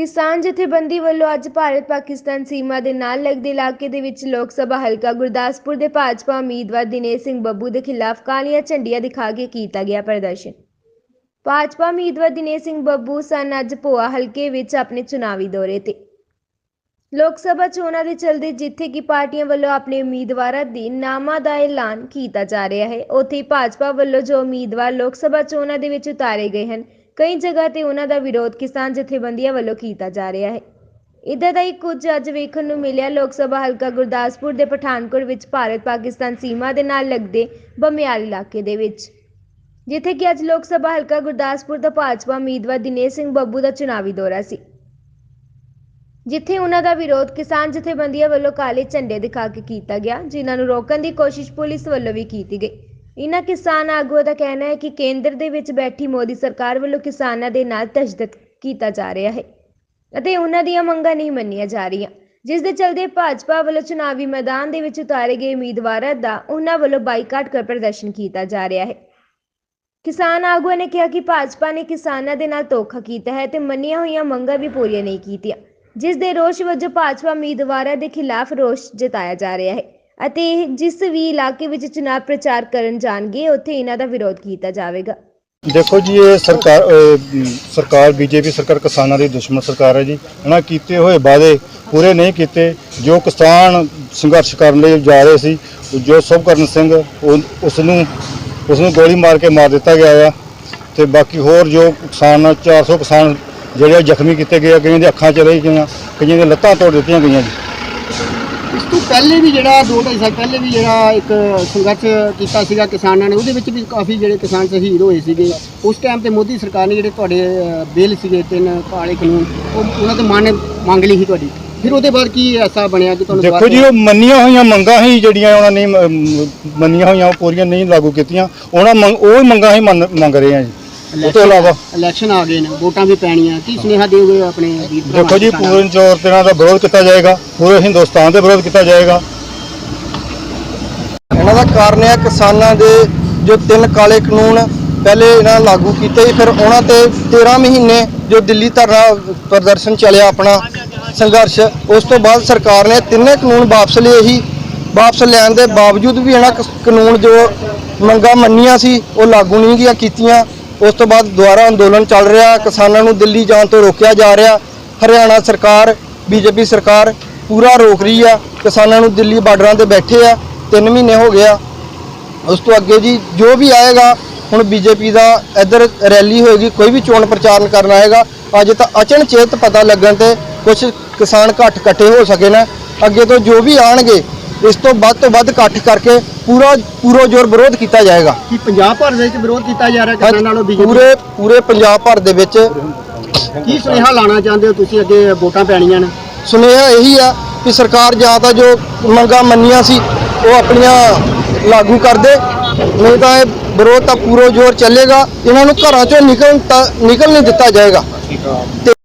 ਕਿਸਾਨ ਜਥੇਬੰਦੀ ਵੱਲੋਂ ਅੱਜ ਭਾਰਤ ਪਾਕਿਸਤਾਨ ਸੀਮਾ ਦੇ ਨਾਲ ਲੱਗਦੇ ਇਲਾਕੇ ਦੇ ਵਿੱਚ ਲੋਕ ਸਭਾ ਹਲਕਾ ਗੁਰਦਾਸਪੁਰ ਦੇ ਭਾਜਪਾ ਉਮੀਦਵਾਰ ਦਿਨੇਸ਼ ਸਿੰਘ ਬੱਬੂ ਦੇ ਖਿਲਾਫ ਕਾਲੀਆਂ ਝੰਡੀਆਂ ਦਿਖਾ ਕੇ ਕੀਤਾ ਗਿਆ ਪ੍ਰਦਰਸ਼ਨ। ਭਾਜਪਾ ਉਮੀਦਵਾਰ ਦਿਨੇਸ਼ ਸਿੰਘ ਬੱਬੂ ਸਨ ਅੱਜ ਭੋਆ ਹਲਕੇ ਵਿੱਚ ਆਪਣੇ ਚੁਣਾਵੀ ਦੌਰੇ ਤੇ। ਲੋਕ ਸਭਾ ਚੋਣਾਂ ਦੇ ਚਲਦੇ ਜਿੱਥੇ ਕਿ ਪਾਰਟੀਆਂ ਵੱਲੋਂ ਆਪਣੇ ਉਮੀਦਵਾਰਾਂ ਦੀ ਨਾਮਾਂ ਦਾ ਐਲਾਨ ਕੀਤਾ ਜਾ ਰਿਹਾ ਹੈ, ਉੱਥੇ ਹੀ ਭਾਜਪਾ ਵੱਲੋਂ ਜੋ ਉਮੀਦਵਾਰ ਲੋਕ ਸਭਾ ਚੋਣਾਂ ਦੇ ਵਿੱਚ ਉਤਾਰੇ ਗਏ ਹਨ ਕਈ ਜਗ੍ਹਾ ਤੇ ਉਹਨਾਂ ਦਾ ਵਿਰੋਧ ਕਿਸਾਨ ਜਥੇਬੰਦੀਆਂ ਵੱਲੋਂ ਕੀਤਾ ਜਾ ਰਿਹਾ ਹੈ। ਇੱਦਾਂ ਦਾ ਹੀ ਕੁਝ ਅੱਜ ਵੇਖਣ ਨੂੰ ਮਿਲਿਆ। ਲੋਕ ਸਭਾ ਹਲਕਾ ਗੁਰਦਾਸਪੁਰ ਦੇ ਪਠਾਨਕੋਟ ਵਿੱਚ ਭਾਰਤ ਪਾਕਿਸਤਾਨ ਸੀਮਾ ਦੇ ਨਾਲ ਲੱਗਦੇ ਬਮਿਆਲ ਇਲਾਕੇ ਦੇ ਵਿੱਚ। ਜਿੱਥੇ ਕਿ ਅੱਜ ਲੋਕ ਸਭਾ ਹਲਕਾ ਗੁਰਦਾਸਪੁਰ ਦਾ ਭਾਜਪਾ ਉਮੀਦਵਾਰ ਦਿਨੇਸ਼ ਸਿੰਘ ਬੱਬੂ ਦਾ ਚੁਣਾਵੀ ਦੌਰਾ ਸੀ। ਜਿੱਥੇ ਉਹਨਾਂ ਦਾ ਵਿਰੋਧ ਕਿਸਾਨ ਜਥੇਬੰਦੀਆਂ ਵੱਲੋਂ ਕਾਲੇ ਝੰਡੇ ਦਿਖਾ ਕੇ ਕੀਤਾ ਗਿਆ, ਜਿਨ੍ਹਾਂ ਨੂੰ ਰੋਕਣ ਦੀ ਕੋਸ਼ਿਸ਼ ਪੁਲਿਸ ਵੱਲੋਂ ਵੀ ਕੀਤੀ ਗਈ। ਇਨ੍ਹਾਂ ਕਿਸਾਨ ਆਗੂਆਂ ਦਾ ਕਹਿਣਾ ਹੈ ਕਿ ਕੇਂਦਰ ਦੇ ਵਿੱਚ ਬੈਠੀ ਮੋਦੀ ਸਰਕਾਰ ਵੱਲੋਂ ਕਿਸਾਨਾਂ ਦੇ ਨਾਲ ਤਸ਼ੱਦਦ ਕੀਤਾ ਜਾ ਰਿਹਾ ਹੈ ਅਤੇ ਉਹਨਾਂ ਦੀਆਂ ਮੰਗਾਂ ਨਹੀਂ ਮੰਨੀਆਂ ਜਾ ਰਹੀਆਂ। ਜਿਸ ਦੇ ਚਲਦੇ ਭਾਜਪਾ ਵੱਲੋਂ ਚੁਣਾਵੀ ਮੈਦਾਨ ਦੇ ਵਿੱਚ ਉਤਾਰੇ ਗਏ ਉਮੀਦਵਾਰਾਂ ਦਾ ਉਹਨਾਂ ਵੱਲੋਂ ਬਾਈਕਾਟ ਕਰ ਪ੍ਰਦਰਸ਼ਨ ਕੀਤਾ ਜਾ ਰਿਹਾ ਹੈ। ਕਿਸਾਨ ਆਗੂਆਂ ਨੇ ਕਿਹਾ ਕਿ ਭਾਜਪਾ ਨੇ ਕਿਸਾਨਾਂ ਦੇ ਨਾਲ ਧੋਖਾ ਕੀਤਾ ਹੈ ਤੇ ਮੰਨੀਆਂ ਹੋਈਆਂ ਮੰਗਾਂ ਵੀ ਪੂਰੀਆਂ ਨਹੀਂ ਕੀਤੀਆਂ। ਜਿਸ ਦੇ ਰੋਸ਼ ਵਜੋਂ ਭਾਜਪਾ ਉਮੀਦਵਾਰਾਂ ਦੇ ਖਿਲਾਫ ਰੋਸ਼ ਜਤਾਇਆ ਜਾ ਰਿਹਾ ਹੈ। ਅਤੇ ਇਹ ਜਿਸ ਵੀ ਇਲਾਕੇ ਵਿੱਚ ਚੁਣਾਵ ਪ੍ਰਚਾਰ ਕਰਨ ਜਾਣਗੇ ਉੱਥੇ ਇਹਨਾਂ ਦਾ ਵਿਰੋਧ ਕੀਤਾ ਜਾਵੇਗਾ। ਦੇਖੋ ਜੀ ਇਹ ਸਰਕਾਰ ਅਹ, ਮ, ਸਰਕਾਰ ਬੀਜੇਪੀ ਸਰਕਾਰ ਕਿਸਾਨਾਂ ਦੀ ਦੁਸ਼ਮਣ ਸਰਕਾਰ ਹੈ ਜੀ। ਉਹਨਾਂ ਕੀਤੇ ਹੋਏ ਵਾਅਦੇ ਪੂਰੇ ਨਹੀਂ ਕੀਤੇ। ਜੋ ਕਿਸਾਨ ਸੰਘਰਸ਼ ਕਰਨ ਲਈ ਜਾ ਰਹੇ ਸੀ ਜੋ ਸੁਭਕਰਨ ਸਿੰਘ ਉਹ- ਉਸ ਨੂੰ ਉਸ ਨੂੰ ਗੋਲੀ ਮਾਰ ਕੇ ਮਾਰ ਦਿੱਤਾ ਗਿਆ ਆ। ਤੇ ਬਾਕੀ ਹੋਰ ਜੋ ਕਿਸਾਨ 400 ਕਿਸਾਨ ਜਿਹੜੇ ਜ਼ਖਮੀ ਕੀਤੇ ਗਏ ਆ, ਕਈਆਂ ਦੀਆਂ ਅੱਖਾਂ ਚ ਰਹੀ ਗਈਆਂ ਕਈਆਂ ਦੀਆਂ ਲੱਤਾਂ ਤੋੜ ਦਿੱਤੀਆਂ ਗਈਆਂ ਜੀ। ਤੋਂ ਪਹਿਲੇ ਵੀ ਜਿਹੜਾ ਦੋ ਢਾਈ ਸਾਲ ਪਹਿਲੇ ਵੀ ਜਿਹੜਾ ਇੱਕ ਸੰਘਰਸ਼ ਕੀਤਾ ਸੀਗਾ ਕਿਸਾਨਾਂ ਨੇ ਉਹਦੇ ਵਿੱਚ ਵੀ ਕਾਫੀ ਜਿਹੜੇ ਕਿਸਾਨ ਸ਼ਹੀਦ ਹੋਏ ਸੀਗੇ। ਉਸ ਟਾਈਮ ਤੇ ਮੋਦੀ ਸਰਕਾਰ ਨੇ ਜਿਹੜੇ ਤੁਹਾਡੇ ਬਿੱਲ ਸੀਗੇ ਤਿੰਨ ਕਾਲੇ ਕਾਨੂੰਨ ਉਹ ਉਹਨਾਂ ਤੇ ਮੰਨ ਮੰਗ ਲਈ ਸੀ ਤੁਹਾਡੀ। ਫਿਰ ਉਹਦੇ ਬਾਅਦ ਕੀ ਐਸਾ ਬਣਿਆ ਕਿ ਤੁਹਾਨੂੰ ਦੇਖੋ ਜੀ ਉਹ ਮੰਨੀਆਂ ਹੋਈਆਂ ਮੰਗਾਂ ਹੀ ਜਿਹੜੀਆਂ ਉਹਨਾਂ ਨੇ ਮੰਨੀਆਂ ਹੋਈਆਂ ਉਹ ਪੂਰੀਆਂ ਨਹੀਂ ਲਾਗੂ ਕੀਤੀਆਂ। ਉਹਨਾਂ ਉਹ ਮੰਗਾਂ ਹੀ ਮੰਗ ਰਹੇ ਆ ਜੀ। ਉਹ ਤੋਂ ਇਲਾਵਾ ਇਲੈਕਸ਼ਨ ਆ ਗਏ ਨੇ ਵੋਟਾਂ ਵੀ ਪੈਣੀਆਂ। ਕੀ ਸੁਨੇਹਾ ਦਿਓਗੇ ਆਪਣੇ ਵੀਰ ਭਰਾਵਾਂ ਦੇਖੋ ਜੀ ਕਿਸਾਨਾਂ ਪੂਰਨ ਚੌਰ ਤੇ ਇਹਨਾਂ ਦਾ ਵਿਰੋਧ ਕੀਤਾ ਜਾਏਗਾ ਪੂਰੇ ਹਿੰਦੁਸਤਾਨ ਦੇ ਵਿਰੋਧ ਕੀਤਾ ਜਾਏਗਾ। ਇਹਨਾਂ ਦਾ ਕਾਰਨ ਹੈ ਕਿਸਾਨਾਂ ਦੇ ਜੋ ਤਿੰਨ ਕਾਲੇ ਕਾਨੂੰਨ ਪਹਿਲੇ ਇਹਨਾਂ ਨੇ ਲਾਗੂ ਕੀਤੇ ਸੀ, ਫਿਰ ਉਹਨਾਂ ਤੇ 13 ਮਹੀਨੇ ਜੋ ਦਿੱਲੀ ਧਰਨਾ ਪ੍ਰਦਰਸ਼ਨ ਚੱਲਿਆ ਆਪਣਾ ਸੰਘਰਸ਼ ਉਸ ਤੋਂ ਬਾਅਦ ਸਰਕਾਰ ਨੇ ਤਿੰਨੇ ਕਾਨੂੰਨ ਵਾਪਸ ਲਏ ਸੀ। ਵਾਪਸ ਲੈਣ ਦੇ ਬਾਵਜੂਦ ਵੀ ਇਹਨਾਂ ਕ- ਕਾਨੂੰਨ ਜੋ ਮੰਗਾਂ ਮੰਨੀਆਂ ਸੀ ਉਹ ਲਾਗੂ ਨਹੀਂ ਗਿਆ ਕੀਤੀਆਂ। ਉਸ ਤੋਂ ਬਾਅਦ ਦੁਬਾਰਾ ਅੰਦੋਲਨ ਚੱਲ ਰਿਹਾ, ਕਿਸਾਨਾਂ ਨੂੰ ਦਿੱਲੀ ਜਾਣ ਤੋਂ ਰੋਕਿਆ ਜਾ ਰਿਹਾ, ਹਰਿਆਣਾ ਸਰਕਾਰ, ਬੀਜੇਪੀ ਸਰਕਾਰ ਪੂਰਾ ਰੋਕ ਰਹੀ ਆ, ਕਿਸਾਨਾਂ ਨੂੰ ਦਿੱਲੀ ਬਾਰਡਰਾਂ ਤੇ ਬੈਠੇ ਆ 3 ਮਹੀਨੇ ਹੋ ਗਿਆ ਉਸ ਤੋਂ ਅੱਗੇ ਜੀ, ਜੋ ਵੀ ਆਏਗਾ, ਹੁਣ ਬੀਜੇਪੀ ਦਾ ਇੱਧਰ ਰੈਲੀ ਹੋਏਗੀ, ਕੋਈ ਵੀ ਚੋਣ ਪ੍ਰਚਾਰਨ ਕਰਨ ਆਏਗਾ, ਅੱਜ ਤਾਂ ਅਚਨਚੇਤ ਪਤਾ ਲੱਗਣ ਤੇ ਕੁਝ ਕਿਸਾਨ ਘੱਟ ਇਕੱਠੇ ਹੋ ਸਕੇ ਨਾ ਅੱਗੇ ਤੋਂ ਜੋ ਵੀ ਆਣਗੇ ਇਸ ਤੋਂ ਵੱਧ ਤੋਂ ਵੱਧ ਇਕੱਠ ਕਰਕੇ ਪੂਰਾ ਪੂਰਾ ਜ਼ੋਰ ਵਿਰੋਧ ਕੀਤਾ ਜਾਏਗਾ। ਕੀ ਪੰਜਾਬ ਭਰ ਦੇ ਵਿੱਚ ਵਿਰੋਧ ਕੀਤਾ ਜਾ ਰਿਹਾ ਕਿਸਾਨਾਂ ਨਾਲੋਂ ਬੀਜੇਪੀ? ਪੂਰੇ ਪੂਰੇ ਪੰਜਾਬ ਭਰ ਦੇ ਵਿੱਚ ਕੀ ਸੁਨੇਹਾ ਲਾਣਾ ਚਾਹੁੰਦੇ ਹੋ ਤੁਸੀਂ ਅੱਗੇ ਵੋਟਾਂ ਪੈਣੀਆਂ ਨੇ? ਸੁਨੇਹਾ ਇਹੀ ਆ ਕਿ ਸਰਕਾਰ ਜਾਂ ਤਾਂ ਜੋ ਮੰਗਾਂ ਮੰਨੀਆਂ ਸੀ ਉਹ ਆਪਣੀਆਂ ਲਾਗੂ ਕਰ ਦੇ। ਨਹੀਂ ਤਾਂ ਇਹ ਵਿਰੋਧ ਤਾਂ ਪੂਰਾ ਜ਼ੋਰ ਚੱਲੇਗਾ। ਇਹਨਾਂ ਨੂੰ ਘਰਾਂ ਚੋਂ ਨਿਕਲ ਤਾਂ ਨਿਕਲ ਨਹੀਂ ਦਿੱਤਾ ਜਾਏਗਾ। ਤੇ